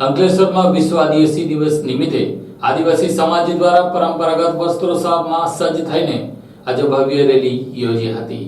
અંકલેશ્વરમાં વિશ્વ આદિવાસી દિવસ નિમિત્તે આદિવાસી સમાજ દ્વારા પરંપરાગત વસ્ત્રો સાપમાં સજ્જ થઈને આજે ભવ્ય રેલી યોજી હતી.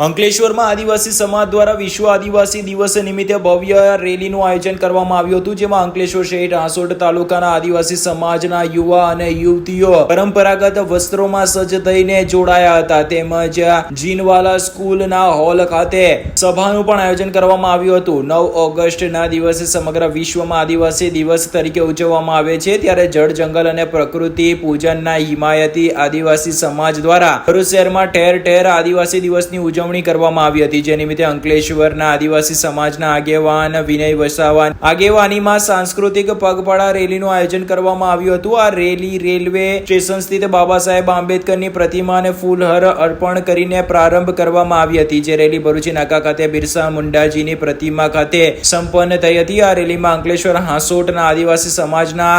અંકલેશ્વરમાં આદિવાસી સમાજ દ્વારા વિશ્વ આદિવાસી દિવસ નિમિત્તે ભવ્ય રેલીનું આયોજન કરવામાં આવ્યું હતું, જેમાં અંકલેશ્વર શહેર હાંસોડ તાલુકાના આદિવાસી સમાજના યુવા અને યુવતીઓ પરંપરાગત વસ્ત્રોમાં સજ્જ થઈને જોડાયા હતા. તેમજ જીનવાલા સ્કૂલના હોલ ખાતે સભાનું પણ આયોજન કરવામાં આવ્યું હતું. નવ ઓગસ્ટના દિવસે સમગ્ર વિશ્વમાં આદિવાસી દિવસ તરીકે ઉજવવામાં આવે છે. ત્યારે જળ, જંગલ અને પ્રકૃતિ પૂજનના હિમાયતી આદિવાસી સમાજ દ્વારા ભરૂચ શહેરમાં ઠેર ઠેર આદિવાસી દિવસની ઉજવણી કરવામાં આવી હતી. જે નિમિત્તે અંકલેશ્વરના આદિવાસી સમાજના આગેવાન વિનય વસાવા આગેવાનીમાં સાંસ્કૃતિક પગપાળા રેલીનું આયોજન કરવામાં આવ્યું હતું. આ રેલી રેલવે સ્ટેશન સ્થિત બાબા સાહેબ આંબેડકરની પ્રતિમાને ફૂલહર અર્પણ કરીને પ્રારંભ કરવામાં આવી હતી. જે રેલી ભરૂચી નાકા ખાતે બિરસા મુંડાજીની પ્રતિમા ખાતે સંપન્ન થઈ હતી. આ રેલીમાં અંકલેશ્વર હાંસોટના આદિવાસી સમાજના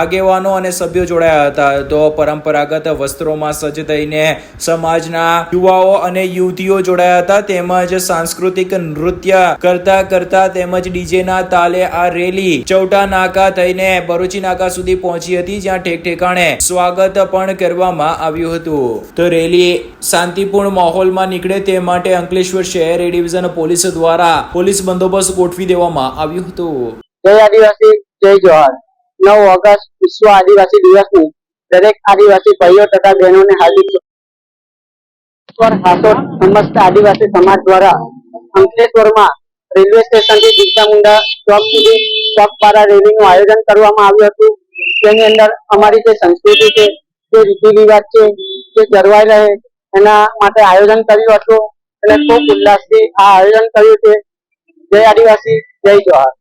આગેવાનો અને સભ્યો જોડાયા હતા. તો પરંપરાગત વસ્ત્રોમાં સજ્જ થઈને સમાજના યુવાઓ અને યુવતીઓ જોડાયા હતા. તેમજ સાંસ્કૃતિક નૃત્ય કરતા કરતા તેમજ ડીજે ના તાલે આ રેલી ચૌટા નાકા થઈને ભરૂચી નાકા સુધી પહોંચી હતી, જ્યાં ઠેક ઠેકાણે સ્વાગત પણ કરવામાં આવ્યું હતું. તો રેલી શાંતિપૂર્ણ માહોલમાં નીકળે તે માટે અંકલેશ્વર શહેર એ ડિવિઝન પોલીસ દ્વારા પોલીસ બંદોબસ્ત ગોઠવી દેવામાં આવ્યું હતું. જય આદિવાસી, જય જોહાર નવ ઓગસ્ટ વિશ્વ આદિવાસી દિવસની દરેક આદિવાસી ભાઈઓ તથા બહેનોને હાર્દિક સમસ્ત આદિવાસી સમાજ દ્વારા અંકલેશ્વરમાં રેલવે સ્ટેશનથી બિરસા મુંડા ચોક સુધી પગપાળા રેલીનું આયોજન કરવામાં આવ્યું હતું. તેની અંદર અમારી જે સંસ્કૃતિ છે, જે રીતિ રિવાજ છે, જે જળવાઈ રહે એના માટે આયોજન કર્યું હતું. અને ખૂબ ઉલ્લાસથી આ આયોજન કર્યું છે. જય આદિવાસી, જય જોહાર